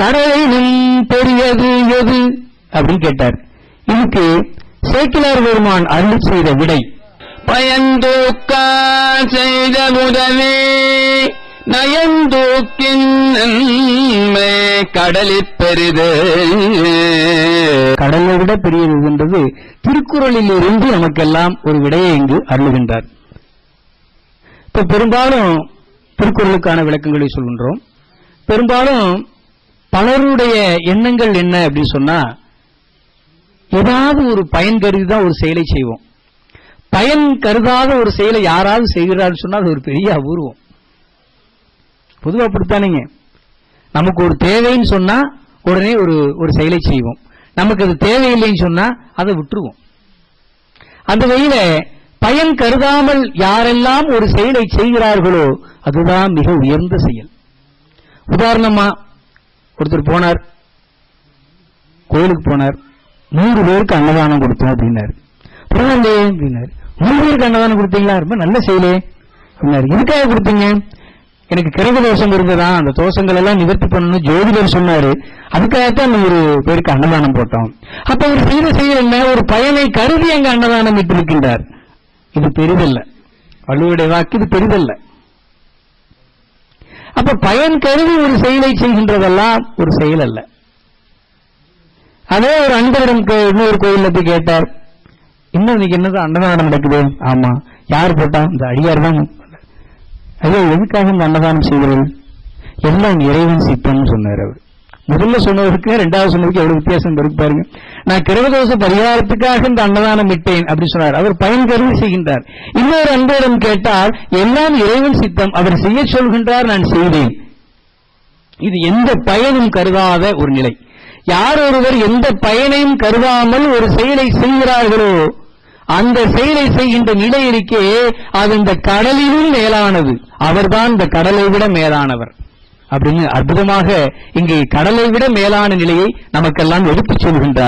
கடலினும் பெரியது எது? அப்படின்னு கேட்டார். இதுக்கு சேக்கிலார் பெருமான் அருள் செய்த விடை. பயந்தூக்கா செய்த உதவி நயந்தூக்கின் நன்மை கடலிற் பெரிது கடலை விட பெரியது என்றது திருக்குறளில் இருந்து நமக்கெல்லாம் ஒரு விடையை இங்கு அருளுகின்றார். இப்ப பெரும்பாலும் திருக்குறளுக்கான விளக்கங்களை சொல்கின்றோம். பெரும்பாலும் நம்முடைய எண்ணங்கள் என்ன அப்படின்னு சொன்னா ஏதாவது ஒரு பயன் கருதி தான் ஒரு செயலை செய்வோம். பயன் கருதாத ஒரு செயலை யாராவது செய்கிறார்னு சொன்னா அது ஒரு பெரிய அபூர்வம். பொதுவாக அப்படித்தானுங்க நமக்கு ஒரு தேவைன்னு சொன்னா உடனே ஒரு ஒரு செயலை செய்வோம். நமக்கு அது தேவையில்லைன்னு சொன்னா அதை விட்டுருவோம். அந்த வகையில பயன் கருதாமல் யாரெல்லாம் ஒரு செயலை செய்கிறார்களோ அதுதான் மிக உயர்ந்த செயல். உதாரணமா ஒருத்தர் போனார். கோயிலுக்கு போனார். நூறு பேருக்கு அன்னதானம் கொடுத்தோம் அப்படின்னாரு. பரவாயில்லையே அப்படின்னாரு. நூறு பேருக்கு அன்னதானம் கொடுத்தீங்களா? ரொம்ப நல்ல செயலே அப்படின்னாரு. எதுக்காக கொடுத்தீங்க? எனக்கு கிழக்கு தோஷம் இருந்ததா? அந்த தோஷங்கள் எல்லாம் நிவர்த்தி பண்ணணும் ஜோதிடர் சொன்னாரு. அதுக்காகத்தான் நூறு பேருக்கு அன்னதானம் போட்டோம். அப்ப அவர் செய்த செயல் என்ன? ஒரு பயனை கருதி அங்க அன்னதானம் இட்டிருக்கின்றார். இது பெரிதல்ல. வள்ளுவருடைய வாக்கு இது பெரிதல்ல. அப்ப பயன் கருதி ஒரு செயலை செய்கின்றதெல்லாம் ஒரு செயல் அல்ல. அதே ஒரு அன்பரிடம் இன்னொரு கோயில் போய் கேட்டார் இன்னும் இன்னைக்கு என்னதான் அன்னதானம் நடக்குது? ஆமா. யார் போட்டா இந்த அடியார் தான். ஐயோ எதுக்காக இந்த அன்னதானம் செய்கிறது எல்லாம் இறைவன் சித்தம்னு சொன்னார் அவர். முதல்ல சொன்னதுக்கு ரெண்டாவது சொன்னதுக்கு எவ்வளவு வித்தியாசம் இருக்கு பாருங்க. நான் கிரகதோஷ பரிகாரத்துக்காக இந்த அன்னதானம் விட்டேன் அப்படி சொன்னார். அவர் பயன் கருதி செய்கின்றார். இன்னொரு அன்பரிடம் கேட்டால் எல்லாம் இறைவன் சித்தம் அவர் செய்ய சொல்கின்றார் நான் செய்தேன். இது எந்த பயனும் கருதாத ஒரு நிலை. யார் ஒருவர் எந்த பயனையும் கருதாமல் ஒரு செயலை செய்கிறார்களோ அந்த செயலை செய்கின்ற நிலை இருக்கே அது இந்த கடலிலும் மேலானது. அவர்தான் இந்த கடலை விட மேலானவர். அப்படின்னு அற்புதமாக இங்கே கடலை விட மேலான நிலையை நமக்கெல்லாம் எடுத்துச் சொல்கின்றார்.